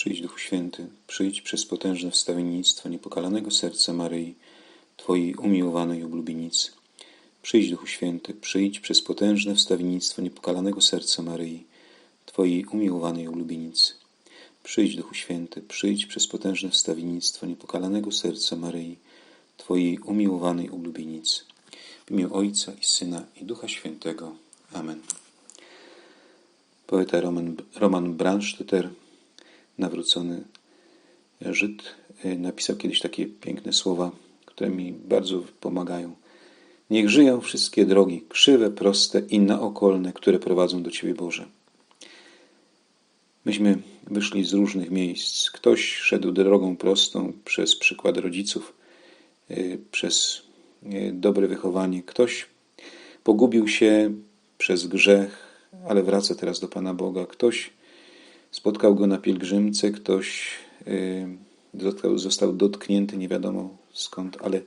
Przyjdź, Duchu Święty, przyjdź przez potężne wstawiennictwo niepokalanego serca Maryi, Twojej umiłowanej oblubienicy. Przyjdź, Duchu Święty, przyjdź przez potężne wstawiennictwo niepokalanego serca Maryi, Twojej umiłowanej oblubienicy. Przyjdź, Duchu Święty, przyjdź przez potężne wstawiennictwo niepokalanego serca Maryi, Twojej umiłowanej oblubienicy. W imię Ojca i Syna i Ducha Świętego. Amen. Poeta Roman, Roman Brandstetter, nawrócony Żyd, napisał kiedyś takie piękne słowa, które mi bardzo pomagają. Niech żyją wszystkie drogi, krzywe, proste i naokolne, które prowadzą do Ciebie, Boże. Myśmy wyszli z różnych miejsc. Ktoś szedł drogą prostą przez przykład rodziców, y, przez y, dobre wychowanie. Ktoś pogubił się przez grzech, ale wraca teraz do Pana Boga. Ktoś spotkał go na pielgrzymce, ktoś y, został dotknięty nie wiadomo skąd, ale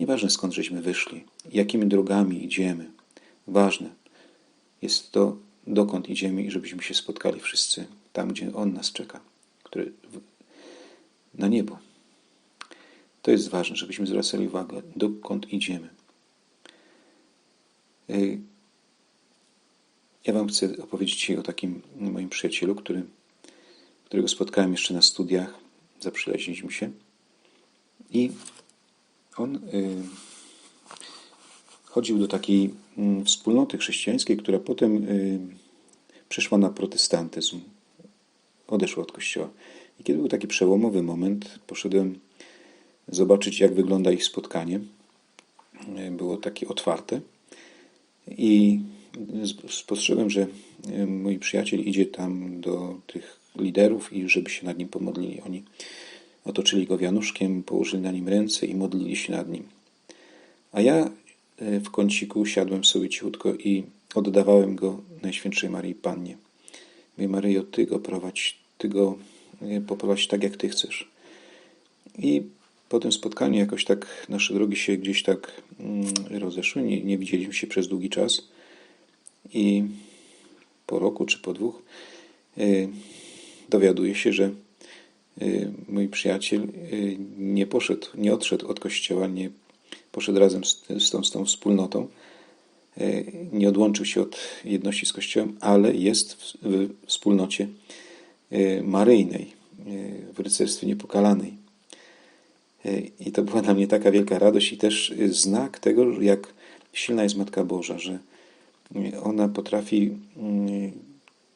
nieważne skąd żeśmy wyszli, jakimi drogami idziemy. Ważne jest to, dokąd idziemy i żebyśmy się spotkali wszyscy tam, gdzie On nas czeka, który na niebo. To jest ważne, żebyśmy zwracali uwagę, dokąd idziemy. Y, ja Wam chcę opowiedzieć o takim moim przyjacielu, który, którego spotkałem jeszcze na studiach, zaprzyjaźniliśmy się i on y, chodził do takiej y, wspólnoty chrześcijańskiej, która potem y, przeszła na protestantyzm, odeszła od kościoła. I kiedy był taki przełomowy moment, poszedłem zobaczyć, jak wygląda ich spotkanie. Y, było takie otwarte i spostrzegłem, że e, mój przyjaciel idzie tam do tych liderów i żeby się nad nim pomodlili. Oni otoczyli go wianuszkiem, położyli na nim ręce i modlili się nad nim. A ja e, w kąciku siadłem sobie cichutko i oddawałem go Najświętszej Marii Pannie. Mówię, Maryjo, Ty go prowadź, Ty go e, poprowadź tak, jak Ty chcesz. I po tym spotkaniu jakoś tak nasze drogi się gdzieś tak mm, rozeszły, nie, nie widzieliśmy się przez długi czas i po roku czy po dwóch y, dowiaduje się, że y, mój przyjaciel y, nie poszedł, nie odszedł od kościoła, nie poszedł razem z, tą, z tą wspólnotą, nie odłączył się od jedności z kościołem, ale jest w, w wspólnocie maryjnej, w rycerstwie niepokalanej. I to była dla mnie taka wielka radość i też znak tego, jak silna jest Matka Boża, że ona potrafi mm,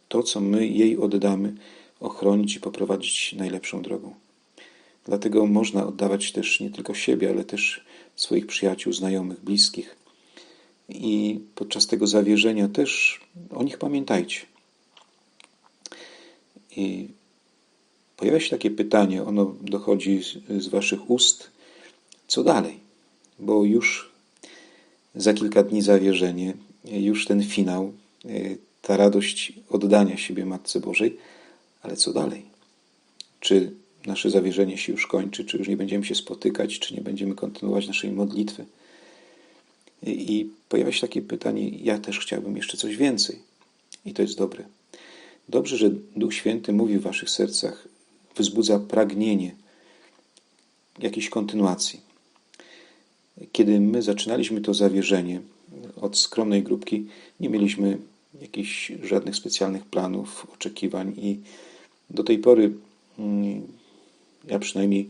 to, co my jej oddamy, ochronić i poprowadzić najlepszą drogą. Dlatego można oddawać też nie tylko siebie, ale też swoich przyjaciół, znajomych, bliskich. I podczas tego zawierzenia też o nich pamiętajcie. I pojawia się takie pytanie, ono dochodzi z, z Waszych ust, co dalej? Bo już za kilka dni zawierzenie, już ten finał, e, ta radość oddania siebie Matce Bożej, ale co dalej? Czy nasze zawierzenie się już kończy, czy już nie będziemy się spotykać, czy nie będziemy kontynuować naszej modlitwy? I pojawia się takie pytanie, ja też chciałbym jeszcze coś więcej. I to jest dobre. Dobrze, że Duch Święty mówi w waszych sercach, wzbudza pragnienie jakiejś kontynuacji. Kiedy my zaczynaliśmy to zawierzenie, od skromnej grupki nie mieliśmy jakichś żadnych specjalnych planów, oczekiwań i do tej pory mm, ja przynajmniej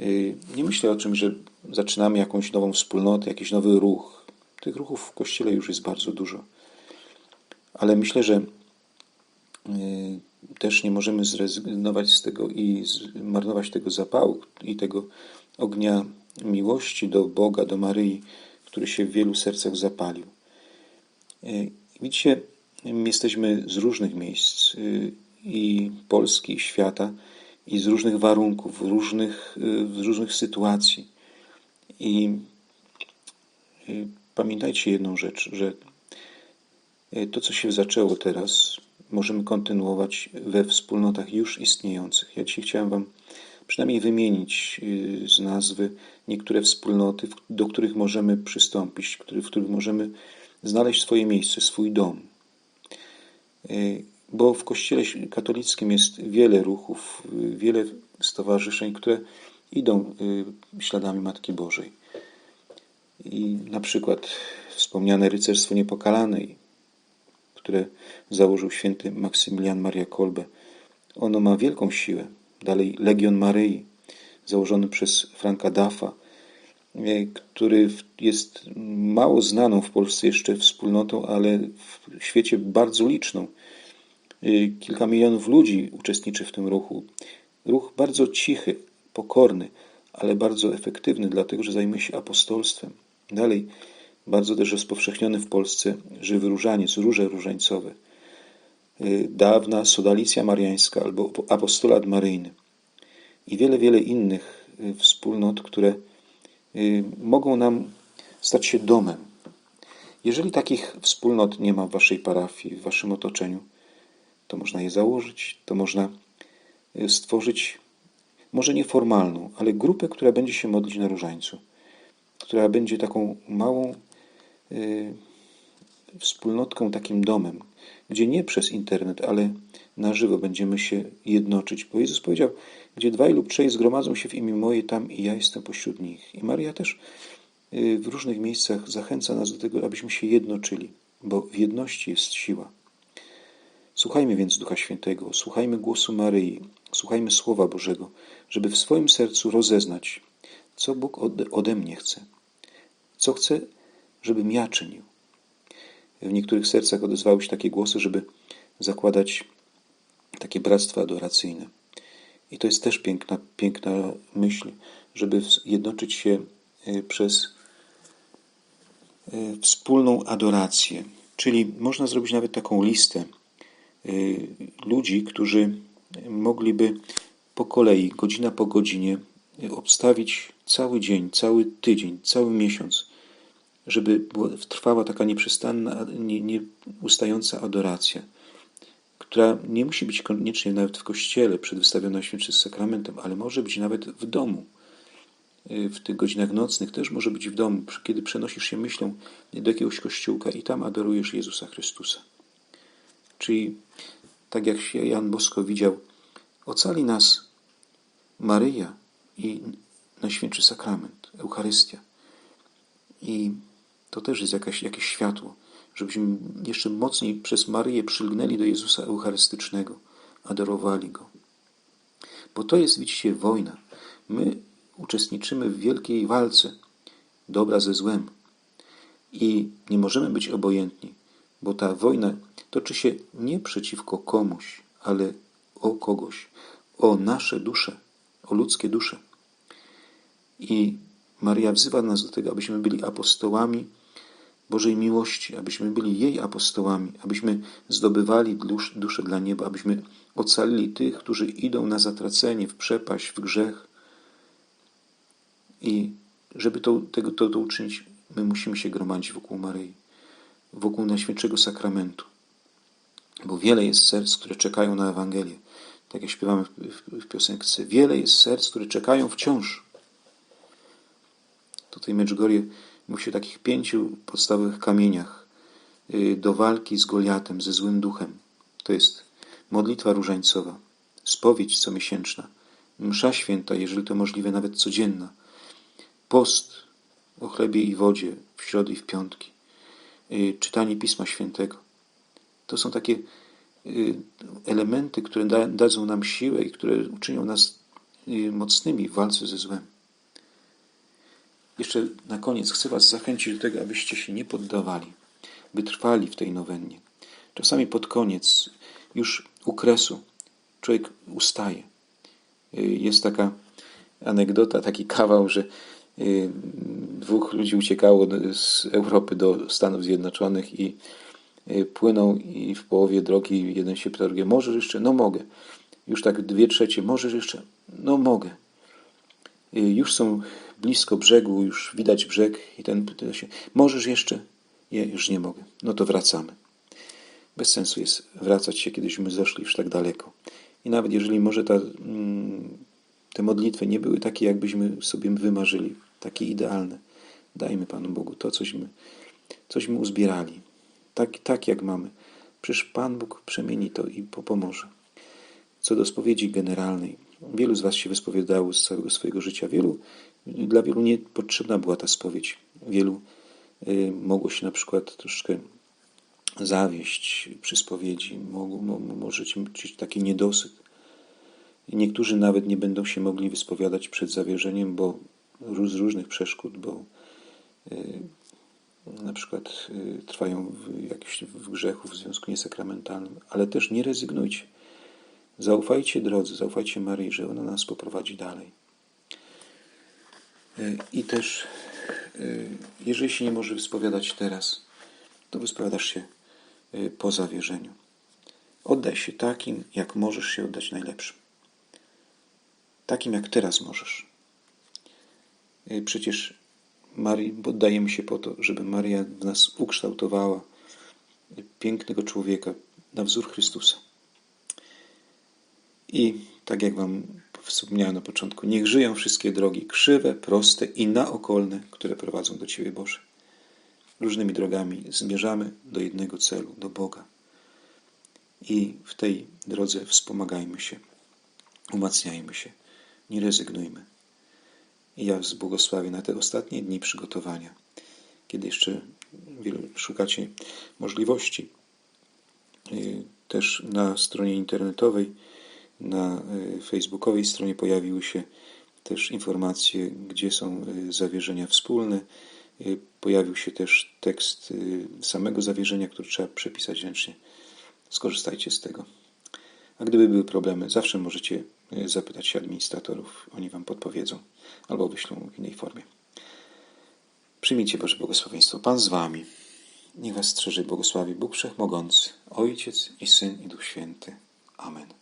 y, nie myślę o czym, że zaczynamy jakąś nową wspólnotę, jakiś nowy ruch. Tych ruchów w Kościele już jest bardzo dużo. Ale myślę, że y, też nie możemy zrezygnować z tego i zmarnować tego zapału i tego ognia miłości do Boga, do Maryi, który się w wielu sercach zapalił. E, widzicie, jesteśmy z różnych miejsc e, i Polski, i świata, i z różnych warunków, różnych, z e, różnych sytuacji. I pamiętajcie jedną rzecz, że to, co się zaczęło teraz, możemy kontynuować we wspólnotach już istniejących. Ja dzisiaj chciałem Wam przynajmniej wymienić y, z nazwy niektóre wspólnoty, do których możemy przystąpić, w których możemy znaleźć swoje miejsce, swój dom. Y, bo w Kościele katolickim jest wiele ruchów, wiele stowarzyszeń, które idą y, śladami Matki Bożej. I na przykład wspomniane Rycerstwo Niepokalanej, które założył święty Maksymilian Maria Kolbe. Ono ma wielką siłę. Dalej Legion Maryi, założony przez Franka Daffa, y, który jest mało znaną w Polsce jeszcze wspólnotą, ale w świecie bardzo liczną. Y, kilka milionów ludzi uczestniczy w tym ruchu. Ruch bardzo cichy, pokorny, ale bardzo efektywny, dlatego że zajmuje się apostolstwem. Dalej, bardzo też rozpowszechniony w Polsce żywy różaniec, róże różańcowe. Y, dawna sodalicja mariańska albo apostolat maryjny. I wiele, wiele innych y, wspólnot, które mogą nam stać się domem. Jeżeli takich wspólnot nie ma w waszej parafii, w waszym otoczeniu, to można je założyć, to można stworzyć może nieformalną, ale grupę, która będzie się modlić na różańcu, która będzie taką małą y, wspólnotką, takim domem, gdzie nie przez internet, ale na żywo będziemy się jednoczyć. Bo Jezus powiedział, gdzie dwaj lub trzej zgromadzą się w imię moje, tam i ja jestem pośród nich. I Maria też y, w różnych miejscach zachęca nas do tego, abyśmy się jednoczyli, bo w jedności jest siła. Słuchajmy więc Ducha Świętego, słuchajmy głosu Maryi, słuchajmy Słowa Bożego, żeby w swoim sercu rozeznać, co Bóg ode, ode mnie chce, co chce, żebym ja czynił. W niektórych sercach odezwały się takie głosy, żeby zakładać takie bractwa adoracyjne. I to jest też piękna, piękna myśl, żeby jednoczyć się y, przez y, wspólną adorację. Czyli można zrobić nawet taką listę Y, ludzi, którzy mogliby po kolei, godzina po godzinie, obstawić cały dzień, cały tydzień, cały miesiąc, żeby trwała taka nieprzestanna, nie, nieustająca adoracja, która nie musi być koniecznie nawet w kościele przedwystawiona świętym sakramentem, ale może być nawet w domu. Y, w tych godzinach nocnych też może być w domu, kiedy przenosisz się myślą do jakiegoś kościółka i tam adorujesz Jezusa Chrystusa. Czyli tak jak się Jan Bosko widział, ocali nas Maryja i Najświętszy Sakrament, Eucharystia. I to też jest jakaś, jakieś światło, żebyśmy jeszcze mocniej przez Maryję przylgnęli do Jezusa Eucharystycznego, adorowali Go. Bo to jest, widzicie, wojna. My uczestniczymy w wielkiej walce dobra ze złem i nie możemy być obojętni, bo ta wojna toczy się nie przeciwko komuś, ale o kogoś, o nasze dusze, o ludzkie dusze. I Maria wzywa nas do tego, abyśmy byli apostołami Bożej miłości, abyśmy byli jej apostołami, abyśmy zdobywali dusz, duszę dla nieba, abyśmy ocalili tych, którzy idą na zatracenie, w przepaść, w grzech. I żeby to, tego, to, to uczynić, my musimy się gromadzić wokół Maryi, wokół Najświętszego Sakramentu. Bo wiele jest serc, które czekają na Ewangelię. Tak jak śpiewamy w, piosence. Wiele jest serc, które czekają wciąż. Tutaj Medjugorje mówi o takich pięciu podstawowych kamieniach y, do walki z Goliatem, ze złym duchem. To jest modlitwa różańcowa, spowiedź comiesięczna, msza święta, jeżeli to możliwe, nawet codzienna, post o chlebie i wodzie w środy i w piątki, y, czytanie Pisma Świętego. To są takie y, elementy, które da, dadzą nam siłę i które uczynią nas mocnymi w walce ze złem. Jeszcze na koniec chcę Was zachęcić do tego, abyście się nie poddawali, by trwali w tej nowennie. Czasami pod koniec, już u kresu, człowiek ustaje. Y, jest taka anegdota, taki kawał, że dwóch ludzi uciekało z Europy do Stanów Zjednoczonych i Y, płyną i w połowie drogi jeden się pyta drugie, możesz jeszcze? No mogę. Już tak dwie trzecie, możesz jeszcze? No mogę. Y, już są blisko brzegu, już widać brzeg i ten pyta się, możesz jeszcze? Nie, już nie mogę. No to wracamy. Bez sensu jest wracać się, kiedyśmy zeszli już tak daleko. I nawet jeżeli może ta, mm, te modlitwy nie były takie, jakbyśmy sobie wymarzyli, takie idealne, dajmy Panu Bogu to, cośmy, cośmy uzbierali tak, tak jak mamy Przecież Pan Bóg przemieni to i pomoże. Co do spowiedzi generalnej, wielu z Was się wyspowiadało z całego swojego życia. Wielu, dla wielu niepotrzebna była ta spowiedź. Wielu y, mogło się na przykład troszkę zawieść przy spowiedzi, mogło, mo, możecie mieć taki niedosyt. Niektórzy nawet nie będą się mogli wyspowiadać przed zawierzeniem, bo z różnych przeszkód, bo y, na przykład y, trwają w, w grzechu w związku niesakramentalnym, ale też nie rezygnujcie. Zaufajcie drodze, zaufajcie Maryi, że ona nas poprowadzi dalej. Y, I też, jeżeli się nie może wyspowiadać teraz, to wyspowiadasz się po zawierzeniu. Oddaj się takim, jak możesz się oddać najlepszym. Takim, jak teraz możesz. Przecież Marii poddajemy się po to, żeby Maria w nas ukształtowała pięknego człowieka na wzór Chrystusa. I tak jak Wam wspomniałem na początku, niech żyją wszystkie drogi krzywe, proste i naokolne, które prowadzą do Ciebie, Boże. Różnymi drogami zmierzamy do jednego celu, do Boga. I w tej drodze wspomagajmy się, umacniajmy się, nie rezygnujmy. I ja z błogosławię na te ostatnie dni przygotowania, kiedy jeszcze szukacie możliwości. Y, też na stronie internetowej, na y, facebookowej stronie pojawiły się też informacje, gdzie są y, zawierzenia wspólne. Pojawił się też tekst samego zawierzenia, który trzeba przepisać ręcznie. Skorzystajcie z tego. A gdyby były problemy, zawsze możecie zapytać się administratorów, oni Wam podpowiedzą albo wyślą w innej formie. Przyjmijcie Boże błogosławieństwo. Pan z Wami. Niech Was strzeże błogosławi Bóg Wszechmogący, Ojciec i Syn i Duch Święty. Amen.